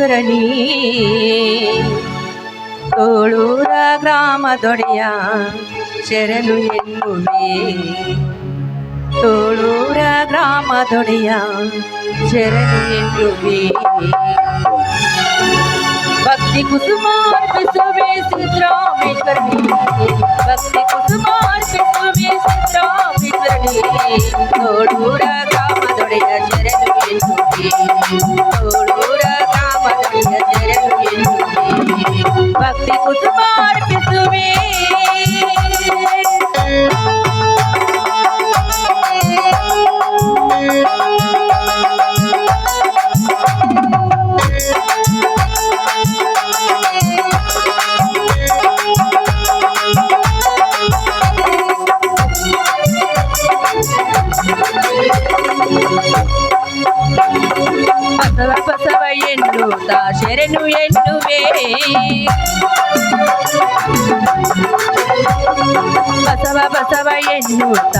ಧರಣಿ ತೋಳೂರ ಗ್ರಾಮದೊಡೆಯ ಶರಣು ಎನ್ನುವೆ ತೋಳೂರ ಗ್ರಾಮದೊಡೆಯ ಶರಣು ಎನ್ನುವೆ ಭಕ್ತಿ ಕುಸುಮಾರ್ಪಿಸುವೆ ಸಿದ್ದರಾಮೇಶ್ವರನಿ ಭಕ್ತಿ ಕುಸುಮಾರ್ಪಿಸುವೆ ಸಿದ್ದರಾಮೇಶ್ವರನಿ ತೋಳೂರ ಗ್ರಾಮದೊಡೆಯ ಶರಣು ಎನ್ನುವೆ ভক্তি কুতুমার পিছুবে voltar.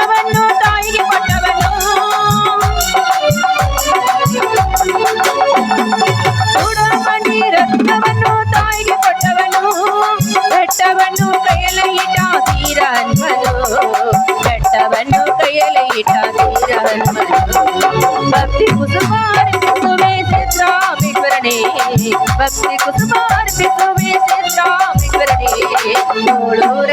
ಕೊಟ್ಟವನು ತಾಯಿಗೆ ಕೊಟ್ಟವನು ಮಣಿ ರಕ್ತವನ್ನು ತಾಯಿಗೆ ಕೊಟ್ಟವನು ಬೆಟ್ಟವನ್ನು ಕೈಯಲ್ಲಿ ಇಟ ತೀರ ಬೆಟ್ಟವನ್ನು ಕೈಯಲ್ಲಿ ಇಟ ತೀರ ಭಕ್ತಿ ಕುಸುಮಾರ ಬಿಸುವೆ ಸಿದ್ರಾ ವಿವರಣೆ ಭಕ್ತಿ ಕುಸುಮಾರ ಬಿಸುವೆ ಸಿದ್ರಾ ವಿವರಣೆ ನೋಡೋರ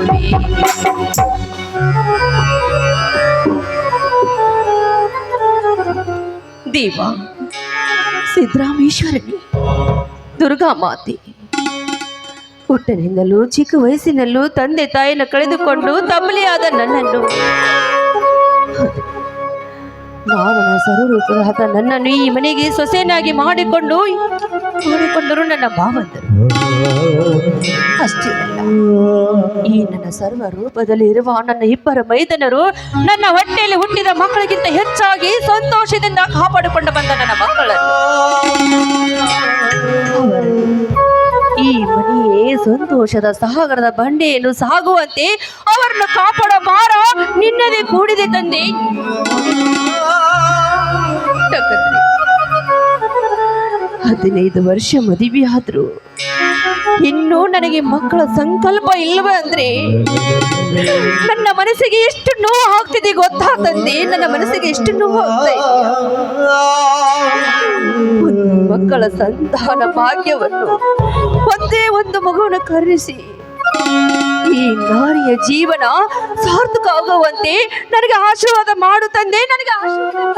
ಶರಣಿ ದೇವ ಸಿದ್ದರಾಮೇಶ್ವರನಿ ದುರ್ಗಾ ಮಾತೆ ಹುಟ್ಟನಿಂದಲೂ ಚಿಕ್ಕ ವಯಸ್ಸಿನಲ್ಲೂ ತಂದೆ ತಾಯಿನ ಕಳೆದುಕೊಂಡು ತಮ್ಮಲಿಯಾದ ನನ್ನನ್ನು ಮಾವನ ಸರುರೂಪದ ನನ್ನನ್ನು ಈ ಮನೆಗೆ ಸೊಸೆಯನ್ನಾಗಿ ಮಾಡಿಕೊಂಡು ಮಾಡಿಕೊಂಡರು ನನ್ನ ಭಾವಂತರು ಅಷ್ಟೇ ಅಲ್ಲ, ಈ ನನ್ನ ಸರ್ವ ರೂಪದಲ್ಲಿ ಇರುವ ನನ್ನ ಇಬ್ಬರ ಮೈದನರು ನನ್ನ ಹೊಟ್ಟೆಯಲ್ಲಿ ಹುಟ್ಟಿದ ಮಕ್ಕಳಿಗಿಂತ ಹೆಚ್ಚಾಗಿ ಸಂತೋಷದಿಂದ ಕಾಪಾಡಿಕೊಂಡು ಬಂದ ನನ್ನ ಮಕ್ಕಳನ್ನು. ಈ ಮನೆಯೇ ಸಂತೋಷದ ಸಾಗರದ ಬಂಡೆಯನ್ನು ಸಾಗುವಂತೆ ಅವರನ್ನು ಕಾಪಾಡೋ ಮಾರ ನಿನ್ನದೇ ಕೂಡಿದೆ ತಂದೆ. ಹದಿನೈದು ವರ್ಷ ಮದುವೆ ಆದ್ರು. ಇನ್ನೂ ನನಗೆ ಮಕ್ಕಳ ಸಂಕಲ್ಪ ಇಲ್ಲವೇ ಅಂದ್ರೆ ನನ್ನ ಮನಸ್ಸಿಗೆ ಎಷ್ಟು ನೋವು ಆಗ್ತಿದೆ ಗೊತ್ತಾ ತಂದೆ? ನನ್ನ ಮನಸ್ಸಿಗೆ ಎಷ್ಟು ನೋವು ಮಕ್ಕಳ ಸಂತಾನ ಭಾಗ್ಯವನ್ನು ಒಂದೇ ಒಂದು ಮಗುವನ್ನು ಕರೆಸಿ, ಈ ನಾರಿಯ ಜೀವನ ಸಾರ್ಥಕ ಆಗುವಂತೆ ನನಗೆ ಆಶೀರ್ವಾದ ಮಾಡು ತಂದೆ, ನನಗೆ ಆಶೀರ್ವಾದ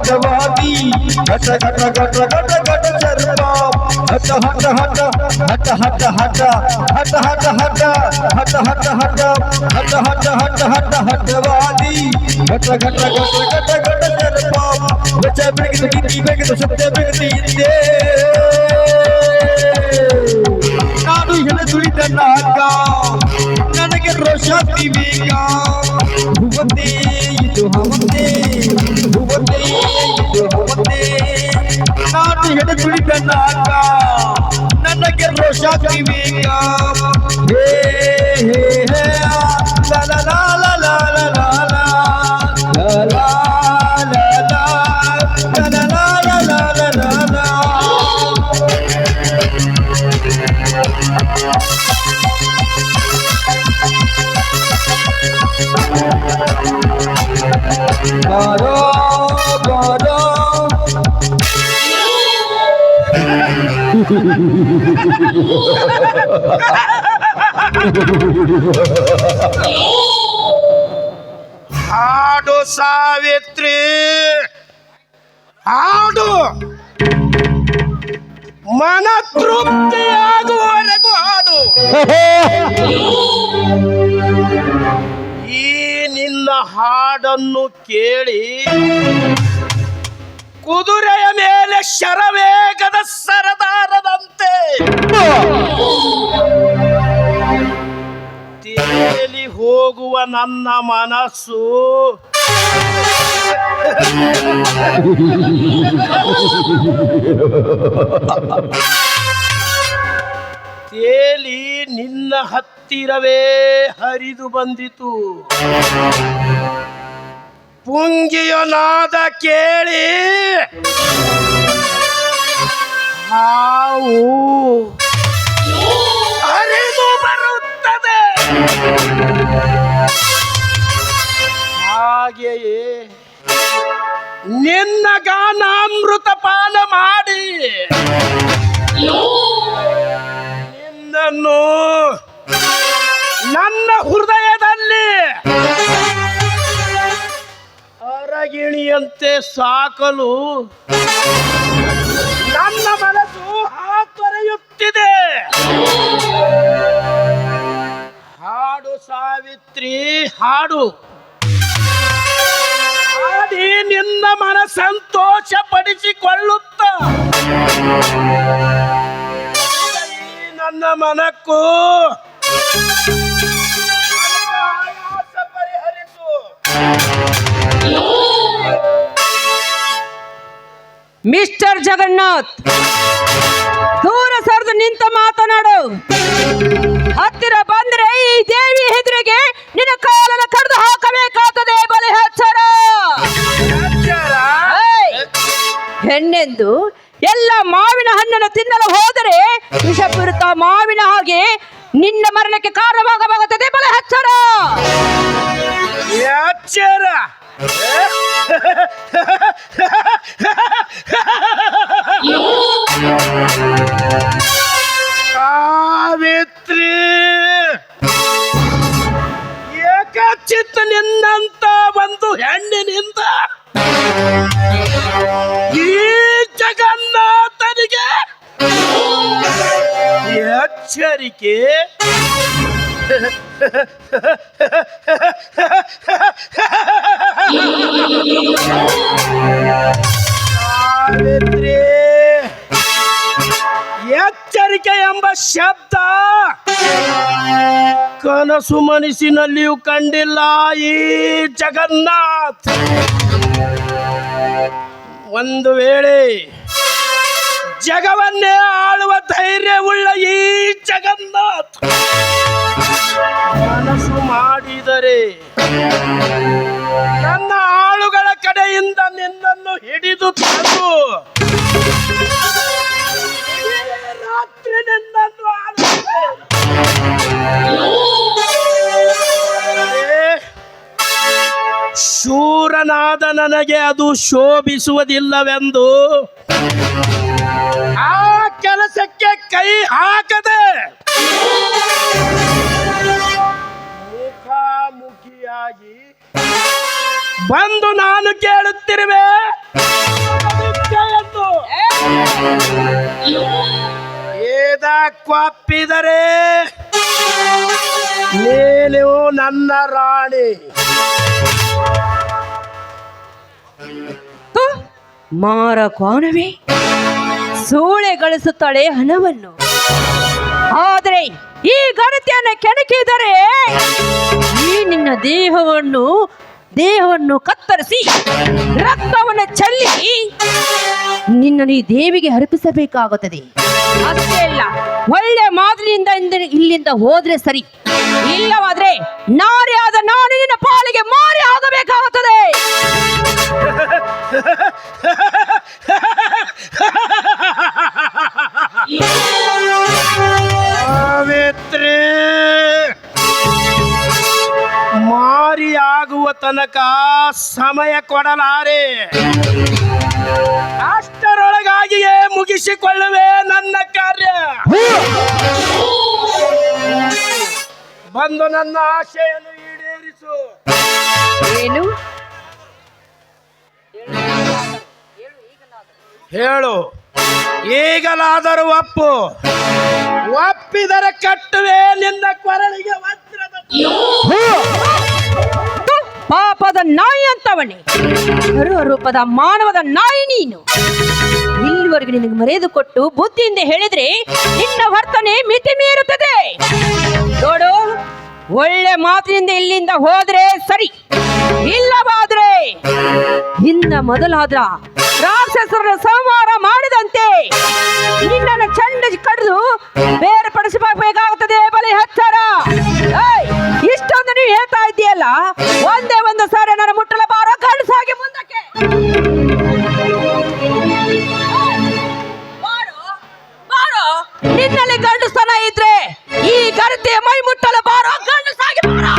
ಹಟ ಹಟವಾದಿ ಘಟ ಘಟ ಘಟ ಘಟ ಘಟ ಚರ್ಮ ಹಟ ಹಟ ಹಟ ಹಟ ಹಟ ಹಟ ಹಟ ಹಟ ಹಟ ಹಟ ಹಟ ಹಟ ಹಟ ಹಟ ಹಟ ಹಟ ಹಟವಾದಿ ಘಟ ಘಟ ಘಟ ಘಟ ಘಟ ಚರ್ಮ ಬೆಚ್ಚ ಬೆಳಗಿದ ಗಿಟ್ಟಿ ಬೆಳಗಿದ ಸತ್ಯ ಬೆಳಗಿದ ಹಿಂದೆ ನಾನು ಎಳೆ ತುಳಿದ ನಾಗ ನನಗೆ ರೋಷ ವಿವೇಕ ಭುವತೆ ಇದು ಹವತೆ Oh, no. ಹಾಡು ಸಾವಿತ್ರಿ. ಹಾಡು. ಮನ ತೃಪ್ತಿಯಾಗುವವರೆಗೂ ಹಾಡು. ಈ ನಿನ್ನ ಹಾಡನ್ನು ಕೇಳಿ ಕುದುರೆಯ ಮೇಲೆ ಶರವೇಗದ ಸರದಾರದಂತೆ. ತೇಲಿ ಹೋಗುವ ನನ್ನ ಮನಸ್ಸು. ತೇಲಿ ನಿನ್ನ ಹತ್ತಿರವೇ ಹರಿದು ಬಂದಿತು. ಪುಂಗಿಯ ನಾದ ಕೇಳಿ. ಹಾವು ಹರಿದು ಬರುತ್ತದೆ. ಹಾಗೆಯೇ ನಿನ್ನ ಗಾನಾಮೃತ ಪಾನ ಮಾಡಿ. ನಿನ್ನನ್ನು ನನ್ನ ಹೃದಯದಲ್ಲಿ ಅರಗಿಣಿಯಂತೆ ಸಾಕಲು ನನ್ನ ಮನಸ್ಸು ಹಾತೊರೆಯುತ್ತಿದೆ. ಹಾಡು ಸಾವಿತ್ರಿ, ಹಾಡು. ಹಾಡಿ ನಿನ್ನ ಮನ ಸಂತೋಷ ಪಡಿಸಿಕೊಳ್ಳುತ್ತ ನನ್ನ ಮನಕ್ಕೂ. ಪರಿಹರಿಸು. ಮಿಸ್ಟರ್ ಜಗನ್ನಾಥ್, ದೂರ ಸರಿದು ನಿಂತ ಮಾತನಾಡು. ಹತ್ತಿರ ಬಂದ್ರೆ ಈ ದೇವಿ ಹೆದರಿಗೆ ನಿನ್ನ ಕಾಲನ್ನು ಕಡಿದು ಹಾಕಬೇಕಾಗ್ತದೆ ಬಲೆ ಹಚ್ಚರ! ಹೆಣ್ಣೆಂದು ಎಲ್ಲ ಮಾವಿನ ಹಣ್ಣನ್ನು ತಿನ್ನಲು ಹೋದರೆ ವಿಷಪೂರಿತ ಮಾವಿನ ಹಾಗೆ ನಿನ್ನ ಮರಣಕ್ಕೆ ಕಾರಣವಾಗಬಹುತ್ತದೆ ಬಲಿಹಚ್ಚರ ಎಚ್ಚರ ಸಾವಿತ್ರಿ! ಏಕಚಿತ್ತ ನಿನ್ನಂತ ಒಂದು ಹೆಣ್ಣಿನಿಂದ ಈ ಜಗನ್ನಾಥನಿಗೆ ಎಚ್ಚರಿಕೆ ಎಚ್ಚರಿಕೆ ಎಂಬ ಶಬ್ದ. ಕನಸು ಮನಸ್ಸಿನಲ್ಲಿಯೂ ಕಂಡಿಲ್ಲ ಈ ಜಗನ್ನಾಥ್. ಒಂದು ವೇಳೆ ಜಗವನ್ನೇ ಆಳುವ ಧೈರ್ಯವುಳ್ಳ ಈ ಜಗನ್ನಾಥ್. ಮನಸ್ಸು ಮಾಡಿದರೆ ನನ್ನ ಆಳುಗಳ ಕಡೆಯಿಂದ ನಿನ್ನನ್ನು ಹಿಡಿದು ತಂದು ರಾತ್ರಿ ನಿನ್ನನ್ನು ಶೂರನಾದ ನನಗೆ ಅದು ಶೋಭಿಸುವುದಿಲ್ಲವೆಂದು ಆ ಕೆಲಸಕ್ಕೆ ಕೈ ಹಾಕದೆ ಮುಖಾಮುಖಿಯಾಗಿ ಬಂದು ನಾನು ಕೇಳುತ್ತಿರುವೆ ಎಂದು ಏದಕ್ಕೊಪ್ಪಿದರೆ ನೀನು ನನ್ನ ರಾಣಿ. ಮಾರ ಕೋಣವೇ ಸೋಳೆ ಗಳಿಸುತ್ತಾಳೆ ಹಣವನ್ನು. ಆದರೆ ಈ ಗಣತಿಯನ್ನು ಕೆಣಕಿದರೆ ಈ ನಿನ್ನ ದೇಹವನ್ನು ದೇಹವನ್ನು ಕತ್ತರಿಸಿ, ರಕ್ತವನ್ನು ಚೆಲ್ಲಿ ನಿನ್ನ ಈ ದೇವಿಗೆ ಅರ್ಪಿಸಬೇಕಾಗುತ್ತದೆ. ಅಷ್ಟೇ ಇಲ್ಲ ಒಳ್ಳೆ ಮಾದರಿಯಿಂದ ಇಲ್ಲಿಂದ ಹೋದ್ರೆ ಸರಿ. ಇಲ್ಲವಾದ್ರೆ ನಾರಿಯಾದ ನಾನು ನಿನ್ನ ಪಾಲಿಗೆ ಮಾರಿ ಆಗಬೇಕಾಗುತ್ತದೆ. ಸಾವಿತ್ರಿ ಮಾರಿಯಾಗುವ ತನಕ ಸಮಯ ಕೊಡಲಾರೆ. ಅಷ್ಟರೊಳಗಾಗಿಯೇ ಮುಗಿಸಿಕೊಳ್ಳುವೆ ನನ್ನ ಕಾರ್ಯ. ಬಂದು ನನ್ನ ಆಶೆಯನ್ನು ಈಡೇರಿಸು. ಏನು? ಹೇಳು. ಈಗಲಾದರೂ ಒಪ್ಪು. ಒಪ್ಪಿದರೆ ಕಟ್ಟುವೆ ನಿನ್ನ ಕೊರಳಿಗೆ ವಜ್ರದ. ಪಾಪದ ನಾಯಿ ಅಂತವಣೆ ಗರ್ವ ರೂಪದ ಮಾನವದ ನಾಯಿ ನೀನು. ಇಲ್ಲಿವರೆಗೆ ನಿನಗೆ ಮರೆಯದು ಕೊಟ್ಟು ಬುದ್ಧಿಯಿಂದ ಹೇಳಿದ್ರೆ ನಿನ್ನ ವರ್ತನೆ ಮಿತಿ ಮೀರುತ್ತದೆ. ನೋಡು ಒಳ್ಳೆ ಮಾತಿನಿಂದ ಇಲ್ಲಿಂದ ಹೋದ್ರೆ ಸರಿ. ಇಲ್ಲವಾದ್ರೆ ಇನ್ನ ಮೊದಲಾದ್ರ ರಾಕ್ಷಸರ ಸಂಹಾರ ಮಾಡಿದಂತೆ ನಿನ್ನ ಚಂಡ ಕಡಿದು ಬೇರ್ಪಡಿಸಬೇಕಾಗುತ್ತದೆ ಬಲಿ ಹಚ್ಚಾರ. ಏಯ್, ನೀವು ಹೇಳ್ತಾ ಇದೆಯಲ್ಲ ಒಂದೇ ಒಂದು ಸಾರಿ ನನ್ನ ಮುಟ್ಟಲ ಬಾರೋ ಗಂಡಸಾಗಿ ಮುಂದಕ್ಕೆ. ನಿನ್ನಲ್ಲಿ ಗಂಡಸ್ತನ ಇದ್ರೆ ಈ ಗರತೆಯ ಮೈ ಮುಟ್ಟಲು ಬಾರೋ ಗಂಡಸಾಗಿ ಬಾರೋ.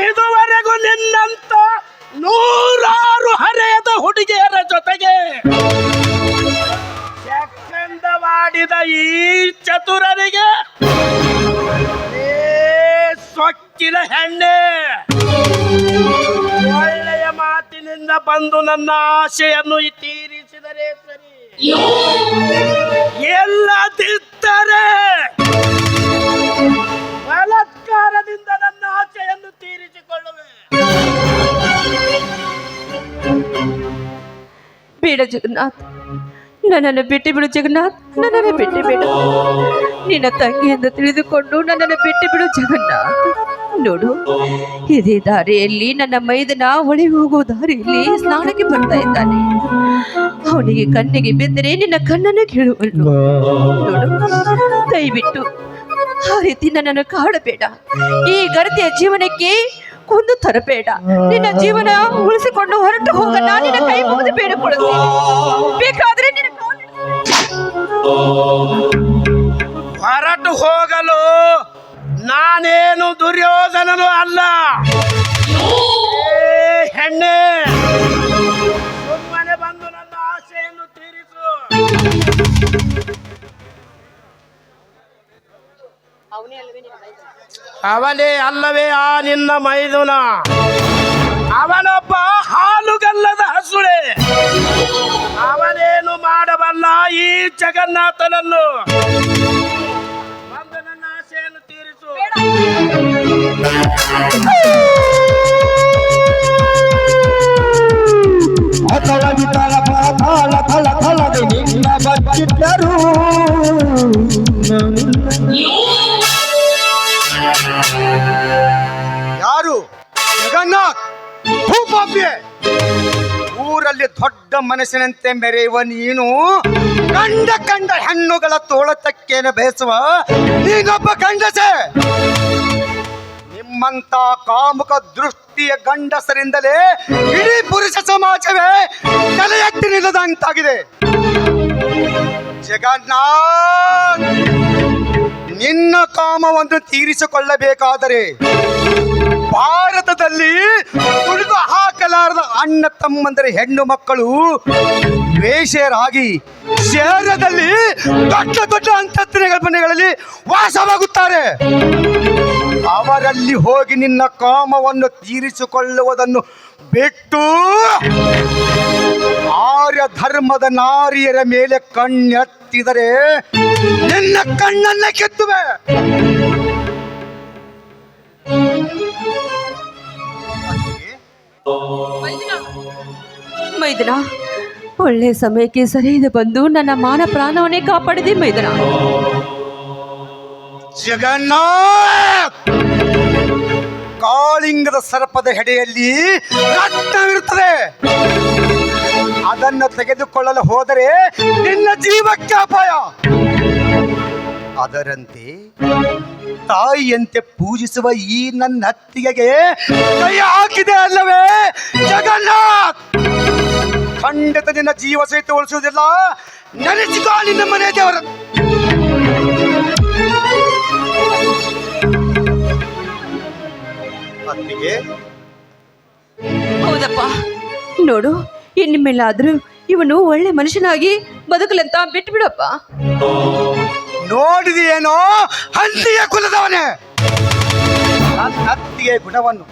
ಇದುವರೆಗೂ ನಿನ್ನಂತ ನೂರಾರು ಹರೆಯದ ಹುಡುಗಿಯರ ಜೊತೆಗೆ ಚಕ್ಕಂದವಾಡಿದ ಈ ಚತುರರಿಗೆ ಸೊಕ್ಕಿನ ಹೆಣ್ಣೆ. ಒಳ್ಳೆಯ ಮಾತಿನಿಂದ ಬಂದು ನನ್ನ ಆಶೆಯನ್ನು ತೀರಿಸಿದರೆ ಸರಿ. ಎಲ್ಲ ಎಲ್ಲದಿದ್ದರೆ ಬಲತ್ಕಾರದಿಂದ ನನ್ನ ಆಚೆಯನ್ನು ತೀರಿಸಿಕೊಳ್ಳುವೆ. ಬೇಡ ಜಗನ್ನಾಥ್ ನನ್ನನ್ನು ಬಿಟ್ಟು ಬಿಡು ಜಗನ್ನಾಥ್, ನನ್ನನ್ನು ಬಿಟ್ಟು ಬಿಡು. ನಿನ್ನ ತಂಗಿ ಎಂದು ತಿಳಿದುಕೊಂಡು ನನ್ನನ್ನು ಬಿಟ್ಟು ಬಿಡು ಜಗನ್ನಾಥ್. ನೋಡು, ಇದೇ ದಾರಿಯಲ್ಲಿ ನನ್ನ ಮೈದನ ಹೊಳೆ ಹೋಗುವ ದಾರಿಯಲ್ಲಿ ಸ್ನಾನಕ್ಕೆ ಬರ್ತಾ ಇದ್ದಾನೆ. ಅವನಿಗೆ ಕಣ್ಣಿಗೆ ಬಿದ್ದರೆ ನಿನ್ನ ಕಣ್ಣನ್ನು ಕೇಳುವಳು ನೋಡು, ದಯವಿಟ್ಟು ಆ ರೀತಿ ನನ್ನನ್ನು ಕಾಡಬೇಡ. ಈ ಗರತಿಯ ಜೀವನಕ್ಕೆ ಕೊಂದು ತರಬೇಡ. ನಿನ್ನ ಜೀವನ ಉಳಿಸಿಕೊಂಡು ಹೊರಟು ಹೋಗ. ನಾನು ನಿನ್ನ ಕೈ ಮುಗಿದು ಬೇಡಿಕೊಳ್ಳುತ್ತೇನೆ ಬೇಕಾದ್ರೆ ನಿನ್ನ ಹೊರಟು ಹೋಗಲು ನಾನೇನು ದುರ್ಯೋಧನನು ಅಲ್ಲ. ಏ ಹೆಣ್ಣೆ. ಸುಮ್ಮನೆ ಬಂದು ನನ್ನ ಆಸೆಯನ್ನು ತೀರಿಸು. ಅವನೇ ಅಲ್ಲವೇ ಆ ನಿನ್ನ ಮೈದುನ. ಅವನೊಬ್ಬ ಹಾಲುಗಲ್ಲದ ಹಸುಳೆ. ಅವನೇನು ಮಾಡಬಲ್ಲ ಈ ಜಗನ್ನಾಥನನ್ನು. ಬಂದು ನನ್ನ ಆಸೆಯನ್ನು ತೀರಿಸು. ಪಾತಾಳ ಥಳ ಥಳದೆ ನಿನ್ನ ಬಚ್ಚಿಟ್ಟರು ಯಾರು? ಜಗನ್ನಾಥ್? ಭೂಪಾಪಿಯೇ ಊರಲ್ಲಿ ದೊಡ್ಡ ಮನಸ್ಸಿನಂತೆ ಮೆರೆಯುವ ನೀನು ಕಂಡ ಕಂಡ ಹೆಣ್ಣುಗಳ ತೋಳತಕ್ಕೇನ ಬಯಸುವ ನೀನೊಬ್ಬ ಗಂಡಸೆ. ನಿಮ್ಮಂತ ಕಾಮುಕ ದೃಷ್ಟಿಯ ಗಂಡಸರಿಂದಲೇ ಇಡೀ ಪುರುಷ ಸಮಾಜವೇ ತಲೆ ಎತ್ತಿ ನಿಲ್ಲದಂತಾಗಿದೆ. ಜಗನ್ನಾಥ್! ನಿನ್ನ ಕಾಮವನ್ನು ತೀರಿಸಿಕೊಳ್ಳಬೇಕಾದರೆ ಭಾರತದಲ್ಲಿ ತುಳಿದು ಹಾಕಲಾರದ ಅಣ್ಣ ತಮ್ಮಂದರೆ ಹೆಣ್ಣು ಮಕ್ಕಳು ವೇಷರಾಗಿ ಶಹರದಲ್ಲಿ ದೊಡ್ಡ ದೊಡ್ಡ ಅಂತತ್ರ ಮನೆಗಳಲ್ಲಿ ವಾಸವಾಗುತ್ತಾರೆ. ಅವರಲ್ಲಿ ಹೋಗಿ ನಿನ್ನ ಕಾಮವನ್ನು ತೀರಿಸಿಕೊಳ್ಳುವುದನ್ನು ಬಿಟ್ಟು ಆರ್ಯ ಧರ್ಮದ ನಾರಿಯರ ಮೇಲೆ ಕಣ್ಣೆತ್ತಿದರೆ ನಿನ್ನ ಕಣ್ಣನ್ನ ಕೆತ್ತುವೆ. ಮೈದನ. ಒಳ್ಳೆ ಸಮಯಕ್ಕೆ ಸರಿಯಾದ ಬಂದು ನನ್ನ ಮಾನ ಪ್ರಾಣವನ್ನೇ ಕಾಪಾಡಿದೆ ಮೈದನ. ಜಗನ್ನಾಥ್! ಕಾಳಿಂಗದ ಸರ್ಪದ ಹೆಡೆಯಲ್ಲಿ ರತ್ನವಿರುತ್ತದೆ. ಅದನ್ನು ತೆಗೆದುಕೊಳ್ಳಲು ಹೋದರೆ ನಿನ್ನ ಜೀವಕ್ಕೆ ಅಪಾಯ. ಅದರಂತೆ ತಾಯಿಯಂತೆ ಪೂಜಿಸುವ ಈ ನನ್ನ ಹತ್ತಿಗೆಗೆ ಕೈ ಹಾಕಿದೆ ಅಲ್ಲವೇ? ಜಗನ್ನಾಥ್! ಖಂಡಿತ ನಿನ್ನ ಜೀವ ಸಹಿತ ಉಳಿಸುವುದಿಲ್ಲ. ನೆನೆಸಿಕೋ ನಿನ್ನ ಮನೆ ದೇವರ. ಅತ್ತಿಗೆ ಹೌದಪ್ಪ. ನೋಡು ಇನ್ಮೇಲಾದ್ರೂ ಇವನು ಒಳ್ಳೆ ಮನುಷ್ಯನಾಗಿ ಬದುಕಲಂತ ಬಿಟ್ಟು ಬಿಡಪ್ಪ ನೋಡಿದೆಯೇನೋ? ಹಂದಿಯ ಕುಲದವನೇ. ಹತ್ತಿಗೆ ಗುಣವನ್ನು.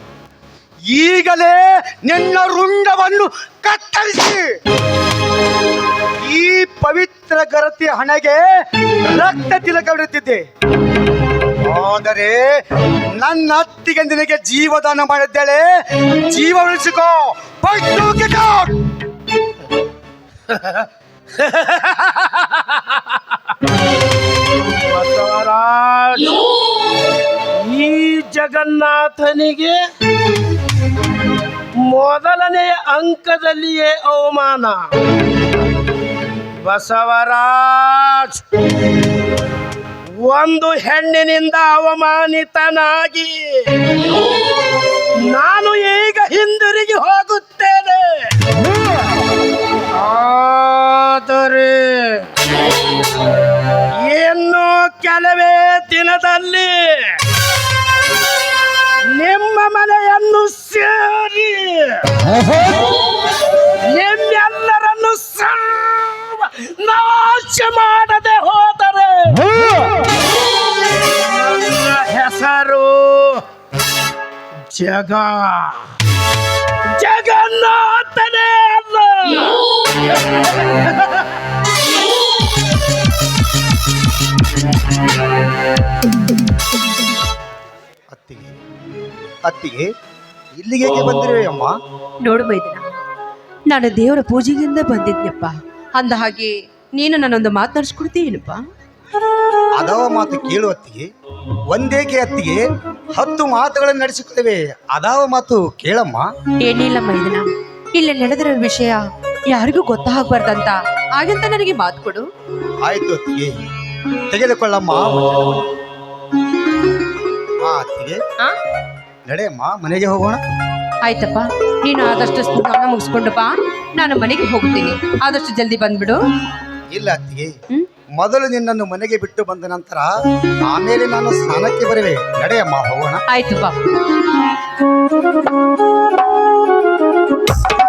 ಈಗಲೇ ನಿನ್ನ ರುಂಡವನ್ನು ಕತ್ತರಿಸಿ. ಈ ಪವಿತ್ರ ಗರತಿ ಹಣೆಗೆ ರಕ್ತ ತಿಲಕವಿಡುತ್ತಿದ್ದೆ. ಆದರೆ ನನ್ನ ಅತ್ತಿಗೆ ನಿನಗೆ ಜೀವದಾನ ಮಾಡಿದ್ದೇಳೆ. ಜೀವ ಉಳಿಸಿಕೋ! ಬಸವರಾಜ್ ಈ ಜಗನ್ನಾಥನಿಗೆ ಮೊದಲನೇ ಅಂಕದಲ್ಲಿಯೇ ಅವಮಾನ. ಬಸವರಾಜ್ ಒಂದು ಹೆಣ್ಣಿನಿಂದ ಅವಮಾನಿತನಾಗಿ ನಾನು ಈಗ ಹಿಂದಿರುಗಿ ಹೋಗುತ್ತೇನೆ. ಆದರೆ ಇನ್ನು ಕೆಲವೇ ದಿನದಲ್ಲಿ ನಿಮ್ಮ ಮನೆಯನ್ನು ಜಗ. ಜಗನ್ನಾಥನೇ ಅಲ್ಲ ಅತ್ತಿಗೆ ಅತ್ತಿಗೆ ಇಲ್ಲಿಗೆ ಬಂದಿರಿ ಅಮ್ಮ? ನೋಡು ಮೈದನ ನಾನು ದೇವರ ಪೂಜೆಗಿಂದ ಬಂದಿದ್ನಪ್ಪ. ಅಂದ ಹಾಗೆ ನೀನು ನನ್ನೊಂದು ಮಾತನಾಡಿಸ್ಕೊಡ್ತೀನಪ್ಪ ಅದವ ಮಾತು ಕೇಳು ಅತ್ತಿಗೆ. ಒಂದೇಕೆ ಅತ್ತಿಗೆ ಹತ್ತು ಮಾತುಗಳನ್ನು ನಡೆಸಿಕೊಳ್ಳುವೆ. ಅದಾವ ಮಾತು ಕೇಳಮ್ಮ. ಏನಿಲ್ಲಮ್ಮ ಮೈದನ ಇಲ್ಲಿ ನಡೆದಿರೋ ವಿಷಯ ಯಾರಿಗೂ ಗೊತ್ತಾಗಬಾರ್ದಂತ. ಹಾಗಂತ ನನಗೆ ಮಾತು ಕೊಡು. ಆಯ್ತು ಅತ್ತಿಗೆ. ತೆಗೆದುಕೊಳ್ಳಮ್ಮ. ಹಾ ಅತ್ತಿಗೆ. ಆ? ನಡೆಯಮ್ಮ ಮನೆಗೆ ಹೋಗೋಣ. ಆಯ್ತಪ್ಪ. ನೀನು ಆದಷ್ಟು ಸ್ನಾನ ಮುಗಿಸ್ಕೊಂಡು ಬಾ. ನಾನು ಮನೆಗೆ ಹೋಗ್ತೀನಿ ಆದಷ್ಟು ಜಲ್ದಿ ಬಂದ್ಬಿಡು. ಇಲ್ಲ ಅತ್ತಿಗೆ. ಹ್ಮ್? ಮೊದಲು ನಿನ್ನನ್ನು ಮನೆಗೆ ಬಿಟ್ಟು ಬಂದ ನಂತರ ಆಮೇಲೆ ನಾನು ಸ್ನಾನಕ್ಕೆ ಬರುವೆ. ನಡೆಯಮ್ಮ ಹೋಗೋಣ. ಆಯ್ತು ಬಾ